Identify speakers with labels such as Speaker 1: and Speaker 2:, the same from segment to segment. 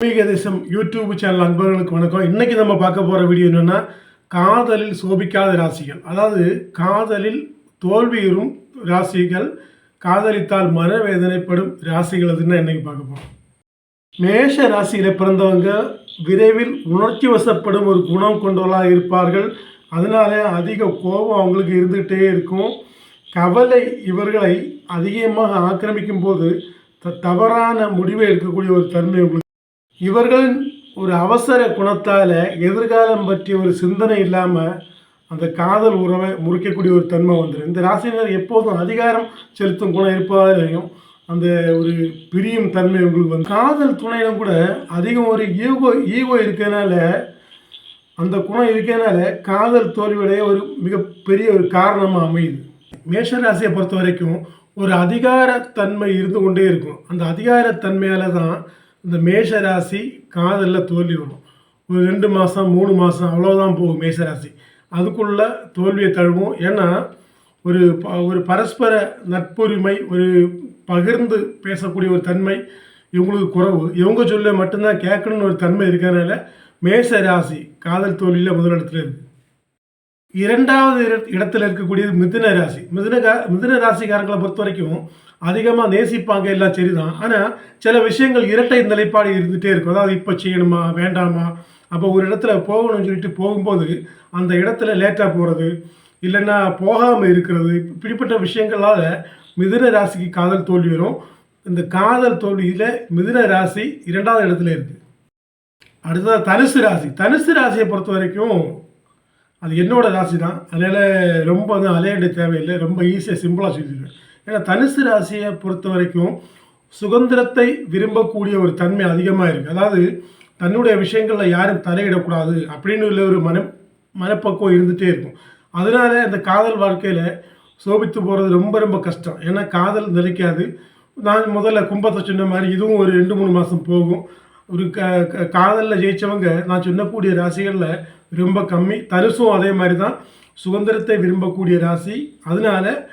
Speaker 1: ஆன்மீக தேசம் YouTube channel அன்பர்களுக்கு வணக்கம். இன்னைக்கு நம்ம பார்க்க போகிற வீடியோ என்னென்னா காதலில் சோபிக்காத ராசிகள். அதாவது காதலில் தோல்வியுறும் ராசிகள் காதலித்தால் மனவேதனைப்படும் ராசிகள் அதுன்னு இன்னைக்கு பார்க்க போகிறோம் மேஷ ராசியில் பிறந்தவங்க விரைவில் உணர்ச்சி வசப்படும் ஒரு குணம் கொண்டவர்களாக இருப்பார்கள். அதனால அதிக கோபம் அவங்களுக்கு இருந்துகிட்டே இருக்கும். கவலை இவர்களை அதிகமாக ஆக்கிரமிக்கும் போது த- தவறான முடிவை எடுக்கக்கூடிய ஒரு தன்மை உங்களுக்கு இவர்களின் ஒரு அவசர குணத்தால் எதிர்காலம் பற்றிய ஒரு சிந்தனை இல்லாமல் அந்த காதல் உறவை முறிக்கக்கூடிய ஒரு தன்மை வந்துடும் இந்த ராசினர் எப்போதும் அதிகாரம் செலுத்தும் குணம் இருப்பதாலையும் அந்த ஒரு பிரியும் தன்மை உங்களுக்கு வந்து காதல் துணையிலும் கூட அதிகம் ஒரு ஈகோ ஈகோ இருக்கனால அந்த குணம் இருக்கனால காதல் தோல்வியுடைய ஒரு மிகப்பெரிய ஒரு காரணமாக அமையுது. மேஷராசியை பொறுத்த வரைக்கும் ஒரு அதிகாரத்தன்மை இருந்து கொண்டே இருக்கும். அந்த அதிகாரத்தன்மையால் தான் இந்த மேஷராசி காதலில் தோல்வி வரும். ஒரு ரெண்டு மாதம் மூணு மாதம் அவ்வளோதான் போகும் மேஷராசி. அதுக்குள்ள தோல்வியை தழுவும். ஏன்னா ஒரு ப- ஒரு பரஸ்பர நட்புரிமை ஒரு பகிர்ந்து பேசக்கூடிய ஒரு தன்மை இவங்களுக்கு குறவு. இவங்க சொல்ல மட்டும்தான் கேட்கணும்னு ஒரு தன்மை இருக்கிறதுனால மேஷ ராசி காதல் தோல்வியில் முதலிடத்துல இருக்குது இரண்டாவது இடத்துல இருக்கக்கூடியது மிதுன ராசி. மிதுன மிதுன ராசிக்காரங்களை பொறுத்த வரைக்கும் அதிகமாக நேசிப்பாங்க எல்லாம் சரிதான். ஆனால் சில விஷயங்கள் இரட்டை நிலைப்பாடு இருந்துகிட்டே இருக்கும். அதாவது இப்போ செய்யணுமா வேண்டாமா? அப்போ ஒரு இடத்துல போகணும்னு சொல்லிட்டு போகும்போது அந்த இடத்துல லேட்டாக போகிறது இல்லைன்னா போகாமல் இருக்கிறது இப்படிப்பட்ட விஷயங்களால் மிதுன ராசிக்கு காதல் தோல்வி வரும். இந்த காதல் தோல்வியில் மிதுன ராசி இரண்டாவது இடத்துல இருக்குது அடுத்தது தனுசு ராசி. தனுசு ராசியை பொறுத்த வரைக்கும் அது என்னோட ராசி தான். அதனால் ரொம்ப வந்து அலையாண்டு தேவையில்லை. ரொம்ப ஈஸியாக சிம்பிளாக சொல்லிடுவேன் ஏன்னா தனுசு ராசியை பொறுத்த வரைக்கும் சுதந்திரத்தை விரும்பக்கூடிய ஒரு தன்மை அதிகமாக இருக்குது அதாவது தன்னுடைய விஷயங்களில் யாரும் தலையிடக்கூடாது அப்படின்னு உள்ள ஒரு மன மனப்பக்குவம் இருந்துகிட்டே இருக்கும். அதனால இந்த காதல் வாழ்க்கையில் சோபித்து போகிறது ரொம்ப ரொம்ப கஷ்டம். ஏன்னா காதல் நிலைக்காது. நான் முதல்ல கும்பத்தை சொன்ன மாதிரி இதுவும் ஒரு ரெண்டு மூணு மாதம் போகும். ஒரு க க- காதலில் ஜெயிச்சவங்க நான் சொன்னக்கூடிய ராசிகளில் ரொம்ப கம்மி. தனுசும் அதே மாதிரி தான் சுதந்திரத்தை விரும்பக்கூடிய ராசி. அதனால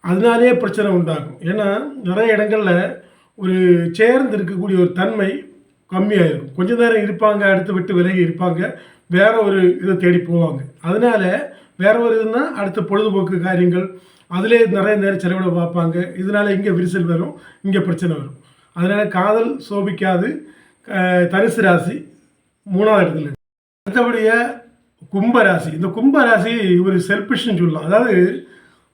Speaker 1: அதனாலே பிரச்சனை உண்டாகும். ஏன்னா நிறைய இடங்களில் ஒரு சேர்ந்து இருக்கக்கூடிய ஒரு தன்மை கம்மியாக இருக்கும் கொஞ்ச நேரம் இருப்பாங்க அடுத்து விட்டு விலகி இருப்பாங்க. வேற ஒரு இதை தேடி போவாங்க. அதனால வேற ஒரு இதுனா அடுத்த பொழுதுபோக்கு காரியங்கள். அதிலே நிறைய நேரம் செலவிட பார்ப்பாங்க. இதனால இங்கே விரிசல் வரும் இங்கே பிரச்சனை வரும். அதனால காதல் சோபிக்காது. தனுசு ராசி மூணாவது இடத்துல அடுத்தபடியாக கும்பராசி இந்த கும்பராசி ஒரு செல்ஃபிஷ்னு சொல்லலாம். அதாவது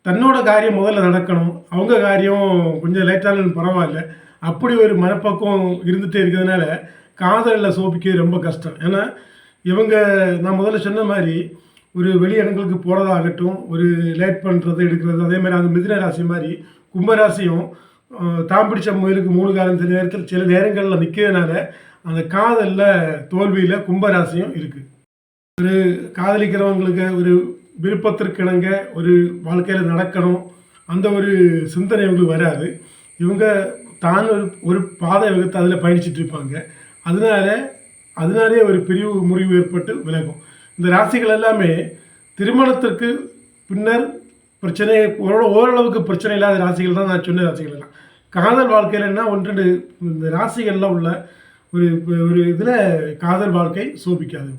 Speaker 1: தன்னோட காரியம் முதல்ல நடக்கணும். அவங்க காரியம் கொஞ்சம் லேட்டாலும் பரவாயில்ல. அப்படி ஒரு மனப்பக்குவம் இருந்துகிட்டே இருக்கிறதுனால காதலில் சோபிக்க ரொம்ப கஷ்டம். ஏன்னா இவங்க நான் முதல்ல சொன்ன மாதிரி ஒரு வெளி இடங்களுக்கு போகிறதாகட்டும் ஒரு லேட் பண்ணுறது எடுக்கிறது அதே மாதிரி அந்த மிதின ராசி மாதிரி கும்பராசியும் தாம் பிடிச்ச முயலுக்கு மூணு காலம் சில நேரத்தில் சில நேரங்களில் நிற்கிறதுனால அந்த காதலில் தோல்வியில் கும்பராசியும் இருக்குது ஒரு காதலிக்கிறவங்களுக்கு ஒரு விருப்பத்திற்கிணங்க ஒரு வாழ்க்கையில் நடக்கணும் அந்த ஒரு சிந்தனை இவங்களுக்கு வராது. இவங்க தான் ஒரு ஒரு பாதை வகுத்து அதில் பயணிச்சுட்டு இருப்பாங்க. அதனால அதனாலே ஒரு பிரிவு முறிவு ஏற்பட்டு விலகும். இந்த ராசிகள் எல்லாமே திருமணத்திற்கு பின்னர் பிரச்சனை ஓரளவுக்கு பிரச்சனை இல்லாத ராசிகள் தான் நான் சொன்ன ராசிகள் எல்லாம். காதல் வாழ்க்கையில் என்ன ஒன்று இந்த ராசிகளில் உள்ள ஒரு ஒரு இதில் காதல் வாழ்க்கை சோபிக்காது